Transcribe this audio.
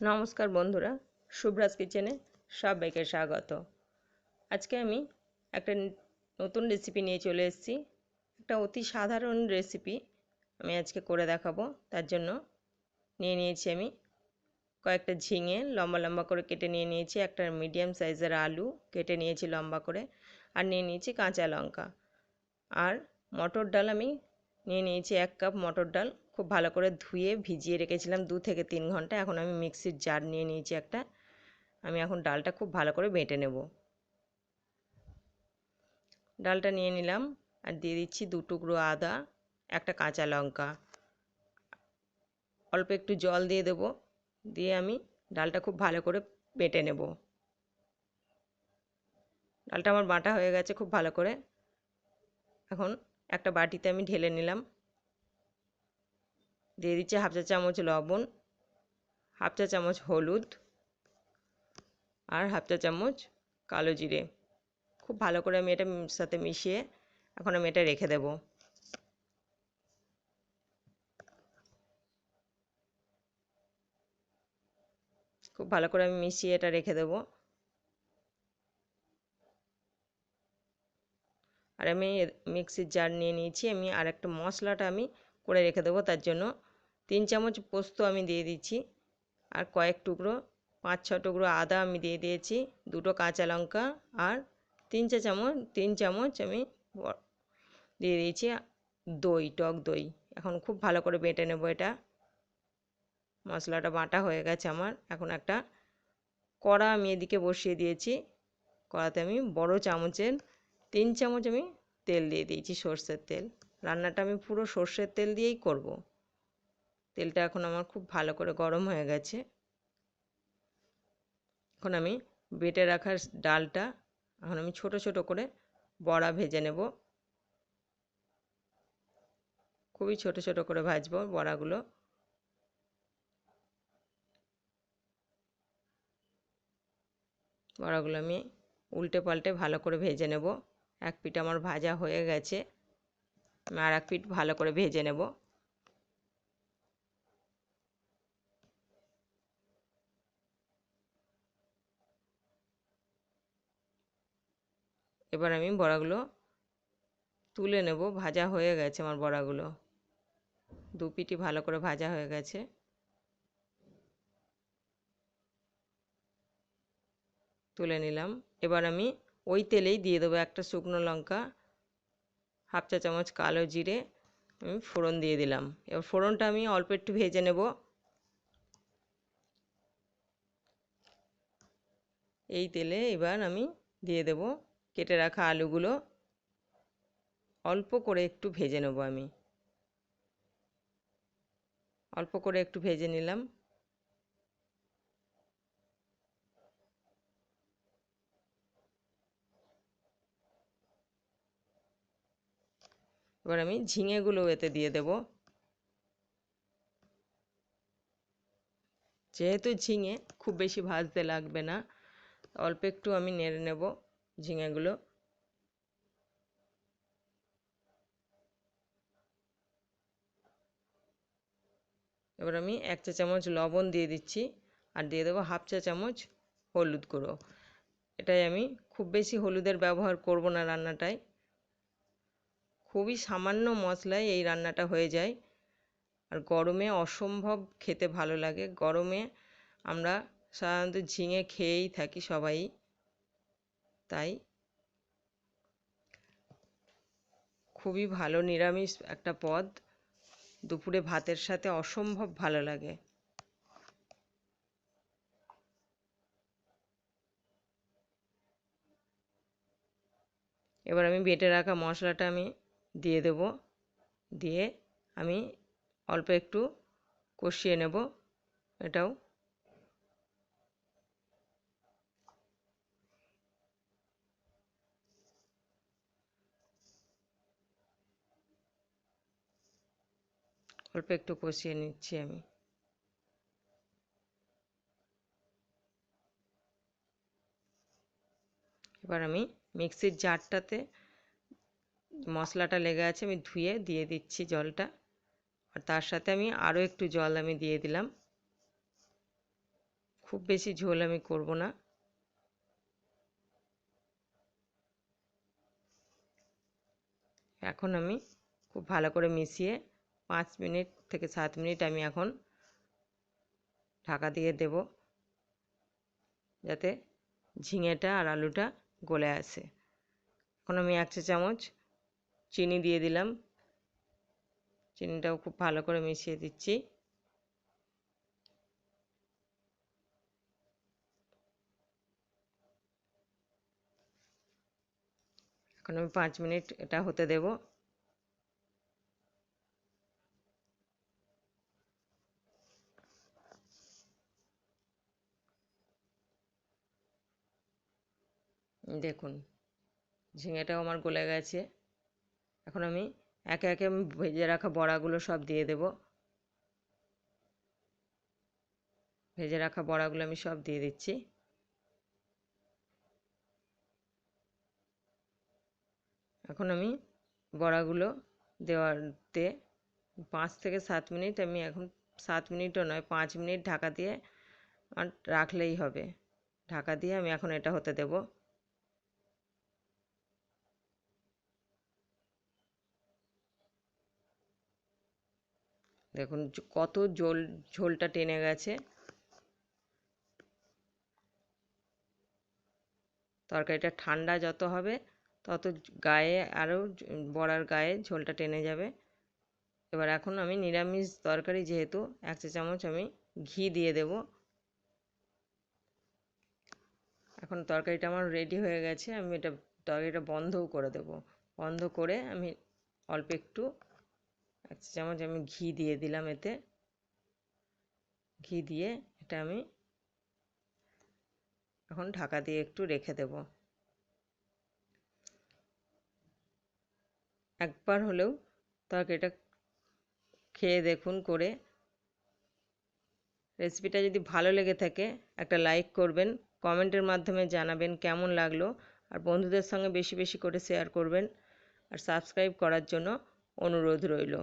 নমস্কার বন্ধুরা শুভ্রাজ কিচেনে সবাইকে স্বাগত। আজকে আমি একটা নতুন রেসিপি নিয়ে চলে এসেছি। একটা অতি সাধারণ রেসিপি আমি আজকে করে দেখাবো। তার জন্য নিয়ে নিয়েছি আমি কয়েকটা ঝিঙে, লম্বা লম্বা করে কেটে নিয়ে নিয়েছি। একটা মিডিয়াম সাইজের আলু কেটে নিয়েছি লম্বা করে। আর নিয়ে নিয়েছি কাঁচা লঙ্কা। আর মটর ডাল আমি নিয়ে নিয়েছি এক কাপ মটর ডাল। খুব ভালো করে ধুয়ে ভিজিয়ে রেখেছিলাম দু থেকে তিন ঘণ্টা। এখন আমি মিক্সির জার নিয়ে নিয়েছি একটা। আমি এখন ডালটা খুব ভালো করে বেটে নেব। ডালটা নিয়ে নিলাম আর দিয়ে দিচ্ছি দু টুকরো আদা, একটা কাঁচা লঙ্কা। অল্প একটু জল দিয়ে দেবো। দিয়ে আমি ডালটা খুব ভালো করে বেটে নেব। ডালটা আমার বাটা হয়ে গেছে খুব ভালো করে। এখন একটা বাটিতে আমি ঢেলে নিলাম। দিয়ে দিচ্ছি হাফ চা চামচ লবণ, হাফ চা চামচ হলুদ আর হাফ চা চামচ কালো জিরে। খুব ভালো করে আমি এটা সাথে মিশিয়ে এখন আমি এটা রেখে দেব। খুব ভালো করে আমি মিশিয়ে এটা রেখে দেব। আর আমি মিক্সির জার নিয়ে নিয়েছি, আমি আর একটা মশলাটা আমি করে রেখে দেবো, তার জন্য তিন চামচ পোস্ত আমি দিয়ে দিচ্ছি আর কয়েক টুকরো, পাঁচ ছ টুকরো আদা আমি দিয়ে দিয়েছি, দুটো কাঁচা লঙ্কা আর তিন চা চামচ, তিন চামচ আমি দিয়ে দিয়েছি দই, টক দই। এখন খুব ভালো করে বেটে নেব এটা। মশলাটা বাটা হয়ে গেছে আমার। এখন একটা কড়া আমি এদিকে বসিয়ে দিয়েছি। কড়াতে আমি বড় চামচের তিন চামচ আমি তেল দিয়ে দিয়েছি সর্ষের তেল। রান্নাটা আমি পুরো সর্ষের তেল দিয়েই করব। তেলটা এখন আমার খুব ভালো করে গরম হয়ে গেছে। এখন আমি বেটে রাখার ডালটা এখন আমি ছোট ছোট করে বড়া ভেজে নেব। খুবই ছোট ছোট করে ভাজবো বড়াগুলো। বড়াগুলো আমি উল্টে পাল্টে ভালো করে ভেজে নেব। এক পিঠ আমার ভাজা হয়ে গেছে। আর এক পিঠ ভালো করে ভেজে নেব। এবার আমি বড়াগুলো তুলে নেব। ভাজা হয়ে গেছে আমার বড়াগুলো। দু পিটি ভালো করে ভাজা হয়ে গেছে। তুলে নিলাম। এবার আমি ওই তেলেই দিয়ে দেবো একটা শুকনো লঙ্কা, হাফ চা চামচ কালো জিরে, আমি ফোড়ন দিয়ে দিলাম। এবার ফোড়নটা আমি অল্প একটু ভেজে নেব। এই তেলে এবার আমি দিয়ে দেব কেটে রাখা আলুগুলো অল্প করে একটু ভেজে নেব আমি। অল্প করে একটু ভেজে নিলাম। এবার আমি ঝিঙেগুলো এতে দিয়ে দেব। যেহেতু ঝিঙে খুব বেশি ভাজতে লাগবে না, অল্প একটু আমি নেড়ে নেব। ঝিঙেগুলো। এবার আমি এক চা চামচ লবণ দিয়ে দিচ্ছি আর দিয়ে দেবো হাফ চা চামচ হলুদ গুঁড়ো। এটাই আমি খুব বেশি হলুদের ব্যবহার করব না রান্নাটায়। খুবই সামান্য মশলায় এই রান্নাটা হয়ে যায়। আর গরমে অসম্ভব খেতে ভালো লাগে। গরমে আমরা সাধারণত ঝিঙে খেয়েই থাকি সবাই। তাই খুবই ভালো নিরামিষ একটা পদ। দুপুরে ভাতের সাথে অসম্ভব ভালো লাগে। এবার আমি বেটে রাখা মশলাটা আমি দিয়ে দেব। দিয়ে আমি অল্প একটু কষিয়ে নেব। এটাও অল্প একটু কষিয়ে নিচ্ছি আমি। এবার আমি মিক্সির জারটাতে মশলাটা লেগে আছে আমি ধুয়ে দিয়ে দিচ্ছি জলটা। আর তার সাথে আমি আরও একটু জল আমি দিয়ে দিলাম। খুব বেশি ঝোল আমি করব না। এখন আমি খুব ভালো করে মিশিয়ে পাঁচ মিনিট থেকে সাত মিনিট আমি এখন ঢাকা দিয়ে দেব, যাতে ঝিঙেটা আর আলুটা গলে আসে। এখন আমি এক চা চামচ চিনি দিয়ে দিলাম। চিনিটাও খুব ভালো করে মিশিয়ে দিচ্ছি। এখন আমি পাঁচ মিনিট এটা হতে দেব। দেখুন, ঝিঙেটাও আমার গলে গেছে। এখন আমি একে একে ভেজে রাখা বড়াগুলো সব দিয়ে দেব। ভেজে রাখা বড়াগুলো আমি সব দিয়ে দিচ্ছি। এখন আমি বড়াগুলো দেওয়াতে পাঁচ থেকে সাত মিনিট, আমি এখন সাত মিনিটও নয়, পাঁচ মিনিট ঢাকা দিয়ে রাখলেই হবে। ঢাকা দিয়ে আমি এখন এটা হতে দেব। দেখুন কত জল, ঝোলটা টেনে গেছে। তরকারিটা ঠান্ডা যত হবে, তত গায়ে আরও বড়ার গায়ে ঝোলটা টেনে যাবে। এবার এখন আমি নিরামিষ তরকারি যেহেতু, এক চা চামচ আমি ঘি দিয়ে দেব। এখন তরকারিটা আমার রেডি হয়ে গেছে, আমি এটা তরকারিটা বন্ধও করে দেব। বন্ধ করে আমি অল্প একটু এক চা চামচ আমি ঘি দিয়ে দিলাম এতে। ঘি দিয়ে এটা আমি এখন ঢাকা দিয়ে একটু রেখে দেব। একবার হলেও তরকারিটা খেয়ে দেখুন করে। রেসিপিটা যদি ভালো লেগে থাকে, একটা লাইক করবেন, কমেন্টের মাধ্যমে জানাবেন কেমন লাগল, আর বন্ধুদের সঙ্গে বেশি বেশি করে শেয়ার করবেন, আর সাবস্ক্রাইব করার জন্য অনুরোধ রইল।